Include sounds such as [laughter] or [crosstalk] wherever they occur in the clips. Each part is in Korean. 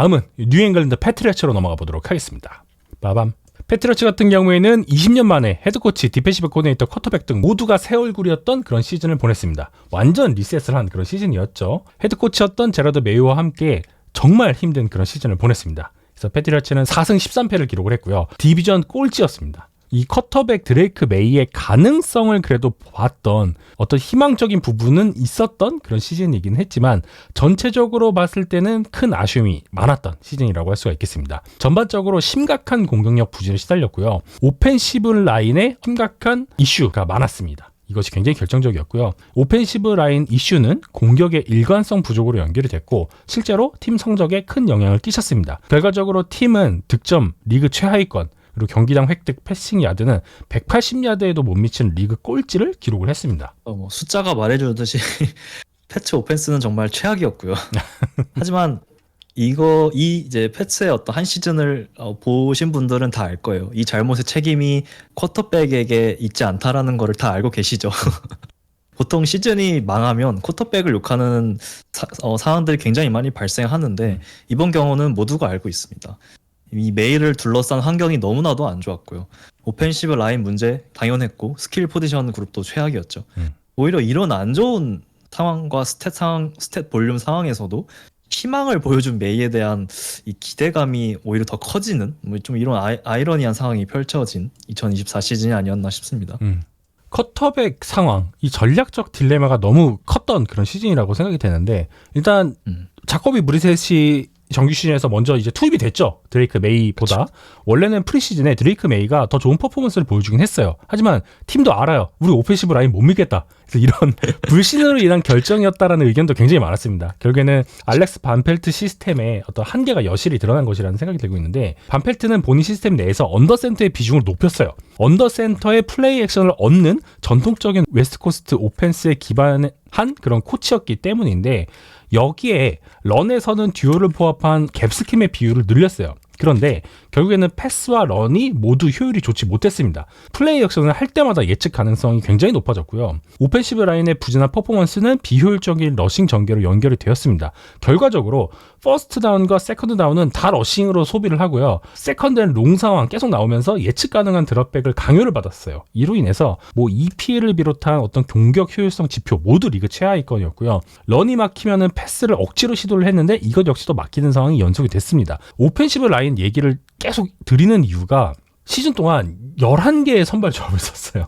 다음은 뉴잉글랜드 패트리어츠로 넘어가 보도록 하겠습니다. 빠밤. 패트리어츠 같은 경우에는 20년 만에 헤드코치, 디펜시브 코디네이터, 쿼터백 등 모두가 새 얼굴이었던 그런 시즌을 보냈습니다. 완전 리셋을 한 그런 시즌이었죠. 헤드코치였던 제라드 메이와 함께 정말 힘든 그런 시즌을 보냈습니다. 그래서 패트리어츠는 4승 13패를 기록을 했고요. 디비전 꼴찌였습니다. 이 커터백 드레이크 메이의 가능성을 그래도 봤던 어떤 희망적인 부분은 있었던 그런 시즌이긴 했지만 전체적으로 봤을 때는 큰 아쉬움이 많았던 시즌이라고 할 수가 있겠습니다. 전반적으로 심각한 공격력 부진을 시달렸고요. 오펜시브 라인에 심각한 이슈가 많았습니다. 이것이 굉장히 결정적이었고요. 오펜시브 라인 이슈는 공격의 일관성 부족으로 연결이 됐고 실제로 팀 성적에 큰 영향을 끼쳤습니다. 결과적으로 팀은 득점 리그 최하위권 그리고 경기당 획득 패싱 야드는 180야드에도 못 미치는 리그 꼴찌를 기록을 했습니다. 어, 뭐 숫자가 말해주듯이 [laughs] 패츠 오펜스는 정말 최악이었고요. [laughs] 하지만 이거 이 이제 패츠의 어떤 한 시즌을 어, 보신 분들은 다 알 거예요. 이 잘못의 책임이 쿼터백에게 있지 않다라는 거를 다 알고 계시죠. [laughs] 보통 시즌이 망하면 쿼터백을 욕하는 사, 어, 상황들이 굉장히 많이 발생하는데 음. 이번 경우는 모두가 알고 있습니다. 이 메일을 둘러싼 환경이 너무나도 안 좋았고요. 오펜시브 라인 문제 당연했고 스킬 포지션 그룹도 최악이었죠. 음. 오히려 이런 안 좋은 상황과 스탯 상황, 스탯 볼륨 상황에서도 희망을 보여준 메이에 대한 이 기대감이 오히려 더 커지는 뭐 좀 이런 아이, 아이러니한 상황이 펼쳐진 2024 시즌이 아니었나 싶습니다. 음. 커터백 상황, 이 전략적 딜레마가 너무 컸던 그런 시즌이라고 생각이 되는데 일단 음. 자코비 브리셋이 정규 시즌에서 먼저 이제 투입이 됐죠. 드레이크 메이보다. 원래는 프리시즌에 드레이크 메이가 더 좋은 퍼포먼스를 보여주긴 했어요. 하지만 팀도 알아요. 우리 오펜시브 라인 못 믿겠다. 그래서 이런 [laughs] 불신으로 인한 결정이었다라는 의견도 굉장히 많았습니다. 결국에는 알렉스 반펠트 시스템의 어떤 한계가 여실히 드러난 것이라는 생각이 들고 있는데 반펠트는 본인 시스템 내에서 언더센터의 비중을 높였어요. 언더센터의 플레이 액션을 얻는 전통적인 웨스트코스트 오펜스에 기반한 그런 코치였기 때문인데 여기에 런에서는 듀오를 포함한 갭스킴의 비율을 늘렸어요. 그런데 결국에는 패스와 런이 모두 효율이 좋지 못했습니다. 플레이 액션을 할 때마다 예측 가능성이 굉장히 높아졌고요. 오펜시브 라인의 부진한 퍼포먼스는 비효율적인 러싱 전개로 연결이 되었습니다. 결과적으로 퍼스트 다운과 세컨드 다운은 다 러싱으로 소비를 하고요. 세컨드는 롱 상황 계속 나오면서 예측 가능한 드랍백을 강요를 받았어요. 이로 인해서 뭐 EPL을 비롯한 어떤 공격 효율성 지표 모두 리그 최하위권이었고요. 런이 막히면은 패스를 억지로 시도를 했는데 이것 역시도 막히는 상황이 연속이 됐습니다. 오펜시브 라인 얘기를 계속 드리는 이유가 시즌 동안 11개의 선발 조합을 [laughs] 썼어요.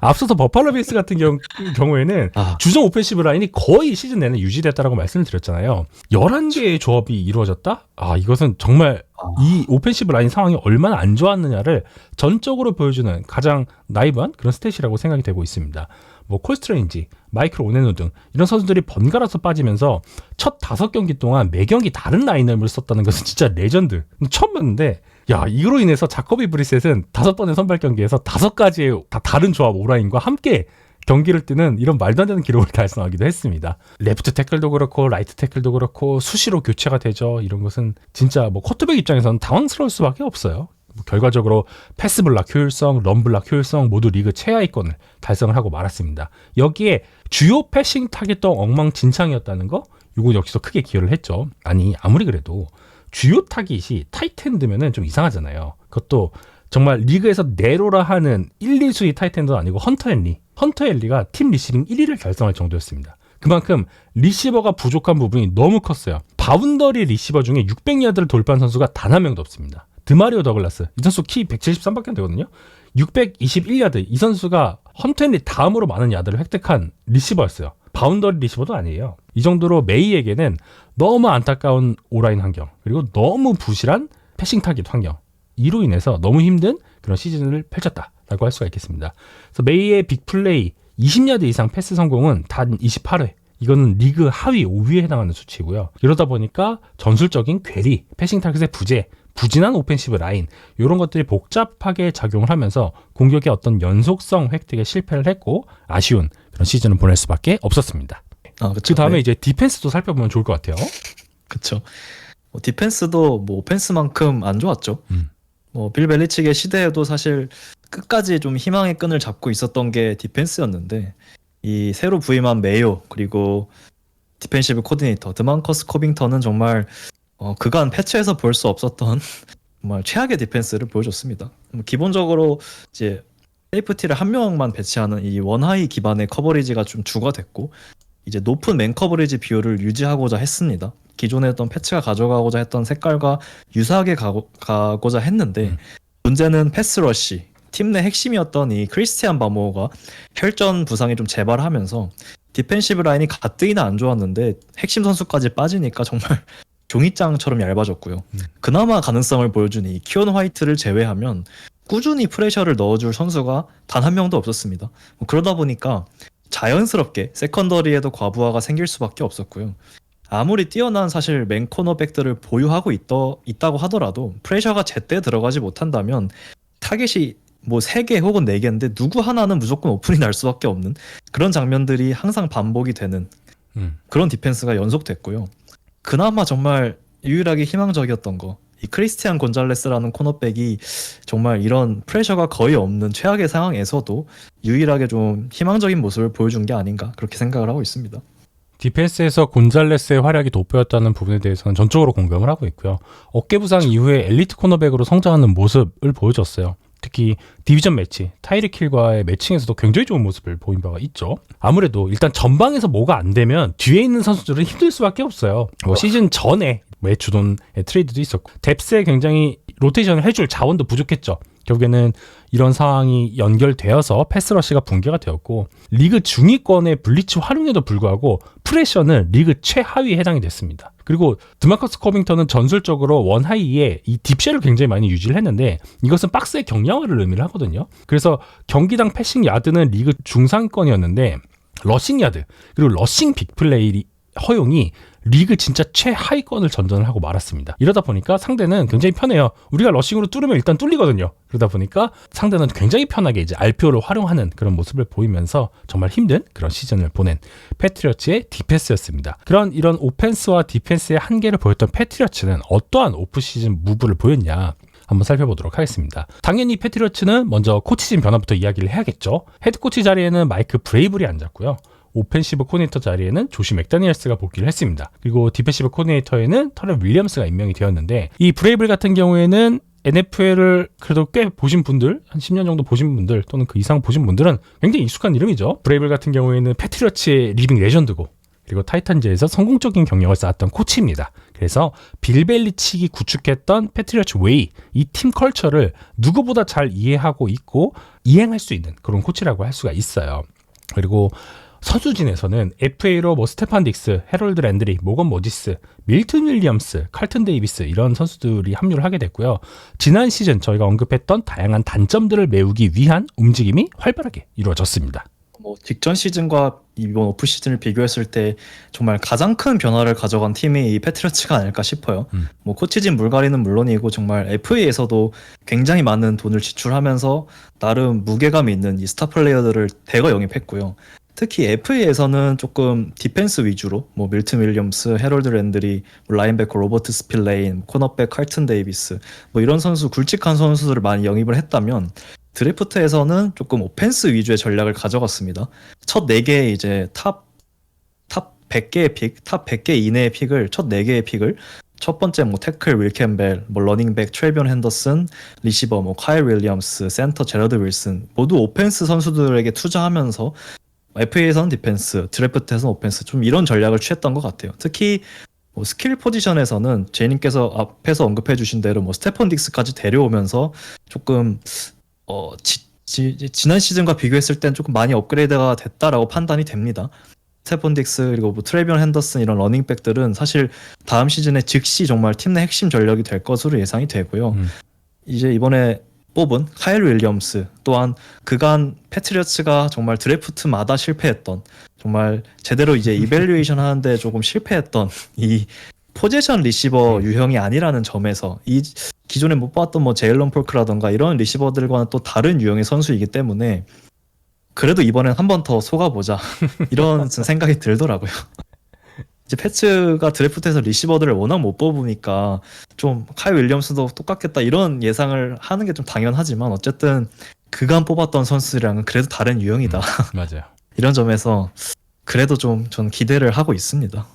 앞서서 버팔로 베이스 같은 경우, 경우에는 아, 주전 오펜시브 라인이 거의 시즌 내내 유지됐다라고 말씀을 드렸잖아요. 11개의 조합이 이루어졌다? 아, 이것은 정말 이 오펜시브 라인 상황이 얼마나 안 좋았느냐를 전적으로 보여주는 가장 나이브한 그런 스탯이라고 생각이 되고 있습니다. 뭐 콜스트레인지, 마이클 오네노 등 이런 선수들이 번갈아서 빠지면서 첫 다섯 경기 동안 매 경기 다른 라인업을 썼다는 것은 진짜 레전드. 처음 봤는데 야 이로 인해서 자커비 브리셋은 다섯 번의 선발 경기에서 다섯 가지의 다 다른 조합 오라인과 함께 경기를 뛰는 이런 말도 안 되는 기록을 달성하기도 했습니다. 레프트 태클도 그렇고 라이트 태클도 그렇고 수시로 교체가 되죠. 이런 것은 진짜 뭐 커트백 입장에서는 당황스러울 수밖에 없어요. 뭐 결과적으로 패스 블락 효율성, 런 블락 효율성 모두 리그 최하위권을 달성을 하고 말았습니다. 여기에 주요 패싱 타겟도 엉망진창이었다는 거 이거 역시도 크게 기여를 했죠. 아니 아무리 그래도 주요 타깃이 타이텐드면은 좀 이상하잖아요. 그것도 정말 리그에서 내로라 하는 1, 2수위 타이텐도 아니고 헌터 헨리. 헌터 헨리가 팀 리시빙 1위를 달성할 정도였습니다. 그만큼 리시버가 부족한 부분이 너무 컸어요. 바운더리 리시버 중에 600야드를 돌파한 선수가 단 한 명도 없습니다. 드마리오 더글라스. 이 선수 키 173밖에 안 되거든요. 621야드. 이 선수가 헌터 헨리 다음으로 많은 야드를 획득한 리시버였어요. 바운더리 리시버도 아니에요. 이 정도로 메이에게는 너무 안타까운 오라인 환경, 그리고 너무 부실한 패싱 타깃 환경. 이로 인해서 너무 힘든 그런 시즌을 펼쳤다라고 할 수가 있겠습니다. 그래서 메이의 빅 플레이 20야드 이상 패스 성공은 단 28회. 이거는 리그 하위 5위에 해당하는 수치고요. 이러다 보니까 전술적인 괴리, 패싱 타깃의 부재, 부진한 오펜시브 라인 이런 것들이 복잡하게 작용을 하면서 공격의 어떤 연속성 획득에 실패를 했고 아쉬운 그런 시즌을 보낼 수밖에 없었습니다. 아. 그 다음에 네, 이제 디펜스도 살펴보면 좋을 것 같아요. 그쵸. 뭐 디펜스도 뭐 오펜스만큼 안 좋았죠. 음. 뭐빌 벨리치의 시대에도 사실 끝까지 좀 희망의 끈을 잡고 있었던 게 디펜스였는데 이 새로 부임한 메이오 그리고 디펜시브 코디네이터 드만커스 코빙턴은 정말 어, 그간 패치에서 볼 수 없었던 [laughs] 정말 최악의 디펜스를 보여줬습니다. 음, 기본적으로 이제 세이프티를 한 명만 배치하는 이 원하이 기반의 커버리지가 좀 주가 됐고 이제 높은 맨 커버리지 비율을 유지하고자 했습니다. 기존에 했던 패치가 가져가고자 했던 색깔과 유사하게 가고, 가고자 했는데 음. 문제는 패스 러시 팀 내 핵심이었던 이 크리스티안 바모가 혈전 부상이 좀 재발하면서 디펜시브 라인이 가뜩이나 안 좋았는데 핵심 선수까지 빠지니까 정말 종이장처럼 얇아졌고요. 음. 그나마 가능성을 보여준 이 키온 화이트를 제외하면 꾸준히 프레셔를 넣어줄 선수가 단 한 명도 없었습니다. 뭐 그러다 보니까 자연스럽게 세컨더리에도 과부하가 생길 수밖에 없었고요. 아무리 뛰어난 사실 맨 코너백들을 보유하고 있더, 있다고 하더라도 프레셔가 제때 들어가지 못한다면 타겟이 뭐 3개 혹은 4개인데 누구 하나는 무조건 오픈이 날 수밖에 없는 그런 장면들이 항상 반복이 되는 음. 그런 디펜스가 연속됐고요. 그나마 정말 유일하게 희망적이었던 거. 이 크리스티안 곤잘레스라는 코너백이 정말 이런 프레셔가 거의 없는 최악의 상황에서도 유일하게 좀 희망적인 모습을 보여준 게 아닌가 그렇게 생각을 하고 있습니다. 디펜스에서 곤잘레스의 활약이 돋보였다는 부분에 대해서는 전적으로 공감을 하고 있고요. 어깨 부상 이후에 엘리트 코너백으로 성장하는 모습을 보여줬어요. 특히 디비전 매치, 타이리 킬과의 매칭에서도 굉장히 좋은 모습을 보인 바가 있죠. 아무래도 일단 전방에서 뭐가 안 되면 뒤에 있는 선수들은 힘들 수밖에 없어요. 뭐 시즌 전에 외주돈의 트레이드도 있었고 뎁스에 굉장히 로테이션을 해줄 자원도 부족했죠. 결국에는 이런 상황이 연결되어서 패스러시가 붕괴가 되었고 리그 중위권의 블리츠 활용에도 불구하고 프레셔는 리그 최하위에 해당이 됐습니다. 그리고 드마커스 커빙턴은 전술적으로 원하이에 이 딥쉘을 굉장히 많이 유지를 했는데 이것은 박스의 경량화를 의미를 하거든요. 그래서 경기당 패싱 야드는 리그 중상권이었는데 러싱 야드 그리고 러싱 빅플레이 허용이 리그 진짜 최하위권을 전전을 하고 말았습니다. 이러다 보니까 상대는 굉장히 편해요. 우리가 러싱으로 뚫으면 일단 뚫리거든요. 그러다 보니까 상대는 굉장히 편하게 이제 RPO를 활용하는 그런 모습을 보이면서 정말 힘든 그런 시즌을 보낸 패트리어츠의 디펜스였습니다. 그런 이런 오펜스와 디펜스의 한계를 보였던 패트리어츠는 어떠한 오프 시즌 무브를 보였냐? 한번 살펴보도록 하겠습니다. 당연히 패트리어츠는 먼저 코치진 변화부터 이야기를 해야겠죠. 헤드 코치 자리에는 마이크 브레이블이 앉았고요. 오펜시브 코디네이터 자리에는 조시 맥다니엘스가 복귀를 했습니다. 그리고 디펜시브 코디네이터에는 터럴 윌리엄스가 임명이 되었는데 이 브레이블 같은 경우에는 NFL을 그래도 꽤 보신 분들, 한 10년 정도 보신 분들 또는 그 이상 보신 분들은 굉장히 익숙한 이름이죠. 브레이블 같은 경우에는 패트리어츠의 리빙 레전드고 그리고 타이탄즈에서 성공적인 경력을 쌓았던 코치입니다. 그래서 빌벨리치기 구축했던 패트리어츠 웨이, 이 팀 컬처를 누구보다 잘 이해하고 있고 이행할 수 있는 그런 코치라고 할 수가 있어요. 그리고 선수진에서는 FA로 뭐 스테판 딕스, 헤럴드 랜드리, 모건 모지스, 밀튼 윌리엄스, 칼튼 데이비스 이런 선수들이 합류를 하게 됐고요. 지난 시즌 저희가 언급했던 다양한 단점들을 메우기 위한 움직임이 활발하게 이루어졌습니다. 뭐 직전 시즌과 이번 오프 시즌을 비교했을 때 정말 가장 큰 변화를 가져간 팀이 이 패트리어츠가 아닐까 싶어요. 음. 뭐 코치진 물갈이는 물론이고 정말 FA에서도 굉장히 많은 돈을 지출하면서 나름 무게감 있는 이 스타 플레이어들을 대거 영입했고요. 특히 FA에서는 조금 디펜스 위주로 뭐 밀튼 윌리엄스, 헤럴드 랜드리, 뭐 라인베커 로버트 스필레인, 코너백 칼튼 데이비스 뭐 이런 선수 굵직한 선수들을 많이 영입을 했다면 드래프트에서는 조금 오펜스 위주의 전략을 가져갔습니다. 첫 4개의 이제 탑, 탑 100개의 픽, 탑 100개 이내의 픽을, 첫 4개의 픽을 첫 번째 뭐 태클 윌 캠벨, 뭐 러닝백 트레비언 핸더슨, 리시버 뭐 카일 윌리엄스, 센터 제러드 윌슨 모두 오펜스 선수들에게 투자하면서 FA에서는 디펜스, 드래프트에서는 오펜스 좀 이런 전략을 취했던 것 같아요. 특히 뭐 스킬 포지션에서는 제님께서 앞에서 언급해 주신 대로 뭐 스테펀 딕스까지 데려오면서 조금 어 지, 지, 지 난 시즌과 비교했을 땐 조금 많이 업그레이드가 됐다라고 판단이 됩니다. 스테펀 딕스 그리고 뭐 트레비언 핸더슨 이런 러닝백들은 사실 다음 시즌에 즉시 정말 팀 내 핵심 전력이 될 것으로 예상이 되고요. 음. 이제 이번에 뽑은 카일 윌리엄스 또한 그간 패트리어츠가 정말 드래프트마다 실패했던 정말 제대로 이제 [laughs] 이벨리에이션 하는데 조금 실패했던 이 포지션 리시버 유형이 아니라는 점에서 이 기존에 못 봤던 뭐 제일런 폴크라던가 이런 리시버들과는 또 다른 유형의 선수이기 때문에 그래도 이번엔 한 번 더 속아보자 [laughs] 이런 [laughs] 생각이 들더라고요. 이제 패츠가 드래프트에서 리시버들을 워낙 못 뽑으니까 좀 카이 윌리엄스도 똑같겠다 이런 예상을 하는 게 좀 당연하지만 어쨌든 그간 뽑았던 선수들이랑은 그래도 다른 유형이다 맞아요. [laughs] 이런 점에서 그래도 좀 전 기대를 하고 있습니다.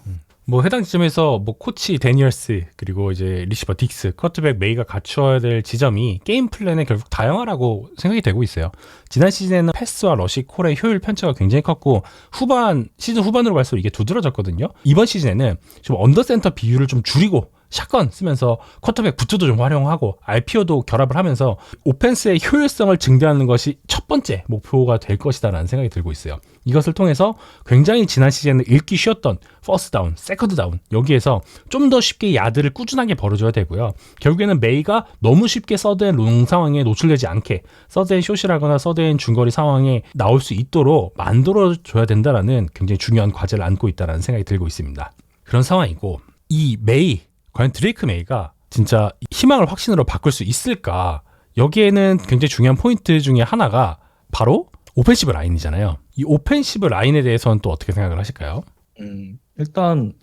뭐 해당 지점에서 뭐 코치 데니얼스 그리고 이제 리시버 딕스, 커트백 메이가 갖추어야 될 지점이 게임 플랜에 결국 다양하라고 생각이 되고 있어요. 지난 시즌에는 패스와 러시 콜의 효율 편차가 굉장히 컸고 후반 시즌 후반으로 갈수록 이게 두드러졌거든요. 이번 시즌에는 좀 언더센터 비율을 좀 줄이고 샷건 쓰면서 쿼터백 부트도 좀 활용하고 RPO도 결합을 하면서 오펜스의 효율성을 증대하는 것이 첫 번째 목표가 될 것이다라는 생각이 들고 있어요. 이것을 통해서 굉장히 지난 시즌에 읽기 쉬웠던 퍼스트 다운, 세컨드 다운 여기에서 좀 더 쉽게 야드를 꾸준하게 벌어줘야 되고요. 결국에는 메이가 너무 쉽게 서드앤 롱 상황에 노출되지 않게 서드앤 숏이라거나 서드앤 중거리 상황에 나올 수 있도록 만들어줘야 된다라는 굉장히 중요한 과제를 안고 있다라는 생각이 들고 있습니다. 그런 상황이고 이 메이 과연 드레이크 메이가 진짜 희망을 확신으로 바꿀 수 있을까? 여기에는 굉장히 중요한 포인트 중에 하나가 바로 오펜시브 라인이잖아요. 이 오펜시브 라인에 대해서는 또 어떻게 생각을 하실까요? 음, 일단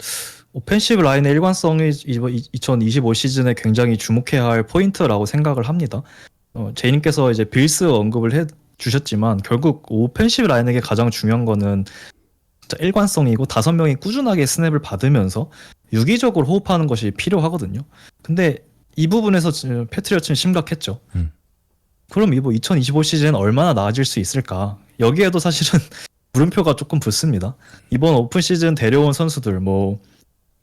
오펜시브 라인의 일관성이 2025 시즌에 굉장히 주목해야 할 포인트라고 생각을 합니다. 어, 제이님께서 이제 빌스 언급을 해 주셨지만 결국 오펜시브 라인에게 가장 중요한 거는 일관성이고 다섯 명이 꾸준하게 스냅을 받으면서 유기적으로 호흡하는 것이 필요하거든요. 근데 이 부분에서 지금 패트리어츠는 심각했죠. 음. 그럼 이거 2025 시즌 얼마나 나아질 수 있을까? 여기에도 사실은 [laughs] 물음표가 조금 붙습니다. 이번 오픈 시즌 데려온 선수들 뭐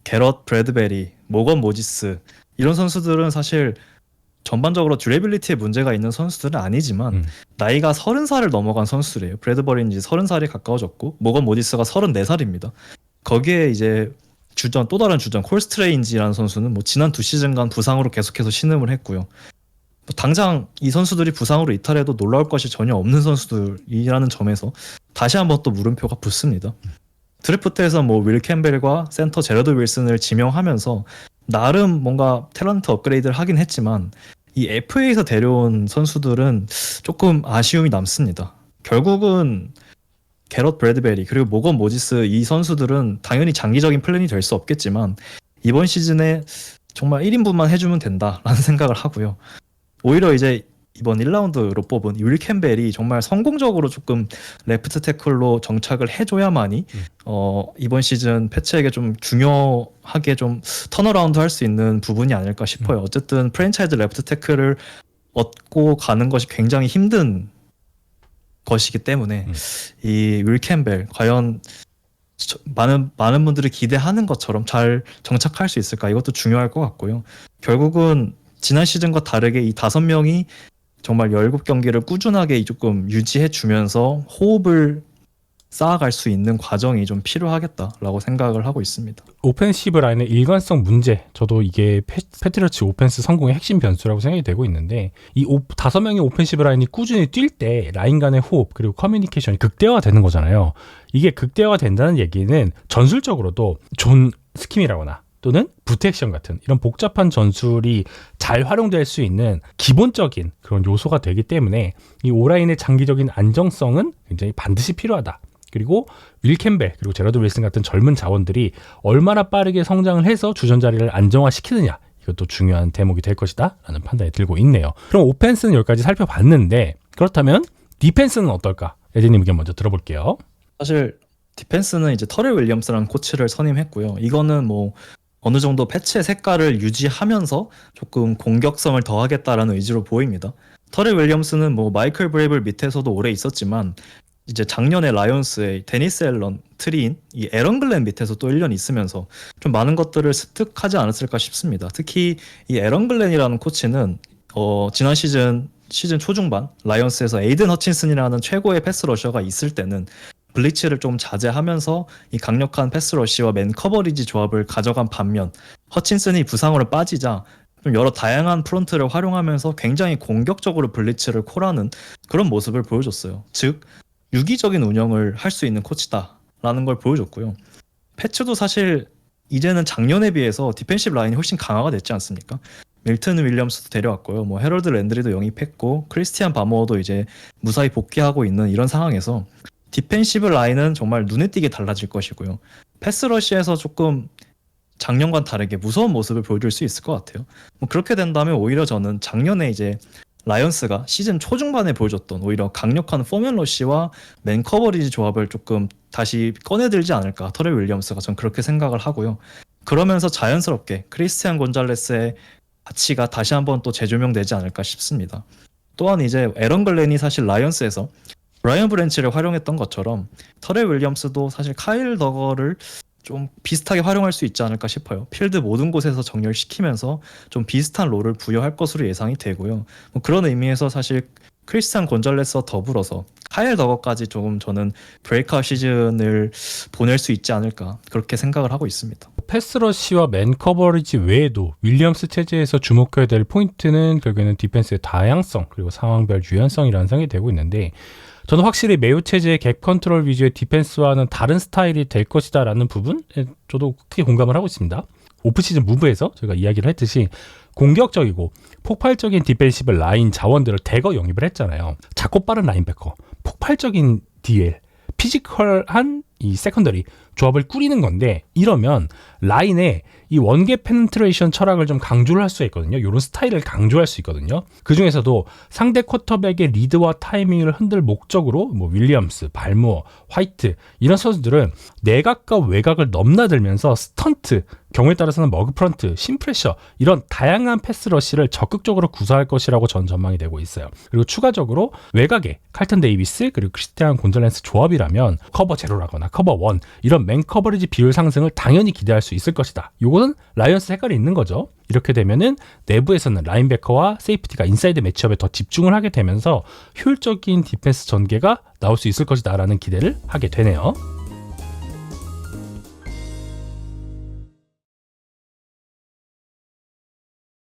게럿 브래드베리, 모건 모지스 이런 선수들은 사실 전반적으로 듀레빌리티에 문제가 있는 선수들은 아니지만 음. 나이가 30살을 넘어간 선수들이에요. 브래드버리는 이제 30살이 가까워졌고 모건 모지스가 34살입니다. 거기에 이제 주전 또 다른 주전 콜스트레인지라는 선수는 뭐 지난 두 시즌간 부상으로 계속해서 신음을 했고요. 뭐 당장 이 선수들이 부상으로 이탈해도 놀라울 것이 전혀 없는 선수들이라는 점에서 다시 한번 또 물음표가 붙습니다. 드래프트에서 뭐 윌 캠벨과 센터 제러드 윌슨을 지명하면서 나름 뭔가 탤런트 업그레이드를 하긴 했지만 이 FA에서 데려온 선수들은 조금 아쉬움이 남습니다. 결국은 게럿 브래드베리 그리고 모건 모지스 이 선수들은 당연히 장기적인 플랜이 될 수 없겠지만 이번 시즌에 정말 1인분만 해주면 된다라는 [laughs] 생각을 하고요. 오히려 이제 이번 1라운드로 뽑은 윌 캠벨이 정말 성공적으로 조금 레프트 태클로 정착을 해줘야만이 음. 어, 이번 시즌 패치에게 좀 중요하게 좀 턴어라운드 할 수 있는 부분이 아닐까 싶어요. 어쨌든 프랜차이즈 레프트 태클을 얻고 가는 것이 굉장히 힘든 것이기 때문에 음. 이윌 캠벨 과연 저- 많은 많은 분들이 기대하는 것처럼 잘 정착할 수 있을까 이것도 중요할 것 같고요. 결국은 지난 시즌과 다르게 이 다섯 명이 정말 17경기를 꾸준하게 조금 유지해 주면서 호흡을 쌓아갈 수 있는 과정이 좀 필요하겠다라고 생각을 하고 있습니다. 오펜시브 라인의 일관성 문제, 저도 이게 패, 패트리어츠 오펜스 성공의 핵심 변수라고 생각이 되고 있는데 이 오, 다섯 명의 오펜시브 라인이 꾸준히 뛸 때 라인 간의 호흡 그리고 커뮤니케이션이 극대화되는 거잖아요. 이게 극대화가 된다는 얘기는 전술적으로도 존 스킴이라거나 또는 부텍션 같은 이런 복잡한 전술이 잘 활용될 수 있는 기본적인 그런 요소가 되기 때문에 이 오라인의 장기적인 안정성은 굉장히 반드시 필요하다. 그리고 윌 캠벨 그리고 제러드 윌슨 같은 젊은 자원들이 얼마나 빠르게 성장을 해서 주전 자리를 안정화시키느냐 이것도 중요한 대목이 될 것이다라는 판단이 들고 있네요. 그럼 오펜스는 여기까지 살펴봤는데 그렇다면 디펜스는 어떨까? 에디님 의견 먼저 들어볼게요. 사실 디펜스는 이제 터렐 윌리엄스라는 코치를 선임했고요. 이거는 뭐 어느 정도 패치의 색깔을 유지하면서 조금 공격성을 더하겠다라는 의지로 보입니다. 터렐 윌리엄스는 뭐 마이클 브레이블 밑에서도 오래 있었지만 이제 작년에 라이온스의 데니스 앨런 트리인 이 에런 글렌 밑에서 또 1년 있으면서 좀 많은 것들을 습득하지 않았을까 싶습니다. 특히 이 에런 글렌이라는 코치는 어, 지난 시즌 시즌 초중반 라이온스에서 에이든 허친슨이라는 최고의 패스 러셔가 있을 때는 블리츠를 좀 자제하면서 이 강력한 패스 러시와 맨 커버리지 조합을 가져간 반면 허친슨이 부상으로 빠지자 좀 여러 다양한 프론트를 활용하면서 굉장히 공격적으로 블리츠를 콜하는 그런 모습을 보여줬어요. 즉 유기적인 운영을 할 수 있는 코치다라는 걸 보여줬고요. 패츠도 사실 이제는 작년에 비해서 디펜시브 라인이 훨씬 강화가 됐지 않습니까? 밀튼 윌리엄스도 데려왔고요. 뭐 헤럴드 랜드리도 영입했고 크리스티안 바모어도 이제 무사히 복귀하고 있는 이런 상황에서 디펜시브 라인은 정말 눈에 띄게 달라질 것이고요. 패스 러시에서 조금 작년과 다르게 무서운 모습을 보여줄 수 있을 것 같아요. 뭐 그렇게 된다면 오히려 저는 작년에 이제 라이언스가 시즌 초중반에 보여줬던 오히려 강력한 포맨 러시와 맨 커버리지 조합을 조금 다시 꺼내들지 않을까 터렐 윌리엄스가 전 그렇게 생각을 하고요. 그러면서 자연스럽게 크리스티안 곤잘레스의 가치가 다시 한번 또 재조명되지 않을까 싶습니다. 또한 이제 에런 글렌이 사실 라이언스에서 브라이언 브랜치를 활용했던 것처럼 터렐 윌리엄스도 사실 카일 더거를 좀 비슷하게 활용할 수 있지 않을까 싶어요. 필드 모든 곳에서 정렬시키면서 좀 비슷한 롤을 부여할 것으로 예상이 되고요. 뭐 그런 의미에서 사실 크리스찬 곤잘레스와 더불어서 카일 더거까지 조금 저는 브레이크아웃 시즌을 보낼 수 있지 않을까 그렇게 생각을 하고 있습니다. 패스러시와 맨 커버리지 외에도 윌리엄스 체제에서 주목해야 될 포인트는 결국에는 디펜스의 다양성 그리고 상황별 유연성이라는 생각이 되고 있는데 저는 확실히 매우 체제의 갭 컨트롤 위주의 디펜스와는 다른 스타일이 될 것이다라는 부분에 저도 크게 공감을 하고 있습니다. 오프시즌 무브에서 저희가 이야기를 했듯이 공격적이고 폭발적인 디펜시브 라인 자원들을 대거 영입을 했잖아요. 작고 빠른 라인베커, 폭발적인 DL, 피지컬한 이 세컨더리 조합을 꾸리는 건데 이러면 라인에 이 원개 페네트레이션 철학을 좀 강조를 할 수가 있거든요. 이런 스타일을 강조할 수 있거든요. 그 중에서도 상대 쿼터백의 리드와 타이밍을 흔들 목적으로 뭐 윌리엄스, 발무어, 화이트 이런 선수들은 내각과 외곽을 넘나들면서 스턴트, 경우에 따라서는 머그 프런트, 심프레셔 이런 다양한 패스 러시를 적극적으로 구사할 것이라고 전 전망이 되고 있어요. 그리고 추가적으로 외곽에 칼튼 데이비스 그리고 크리스티안 곤잘레스 조합이라면 커버 제로라거나 커버 원 이런 맨 커버리지 비율 상승을 당연히 기대할 수 있을 것이다. 요거는 라이언스 색깔이 있는 거죠. 이렇게 되면은 내부에서는 라인베커와 세이프티가 인사이드 매치업에 더 집중을 하게 되면서 효율적인 디펜스 전개가 나올 수 있을 것이다라는 기대를 하게 되네요.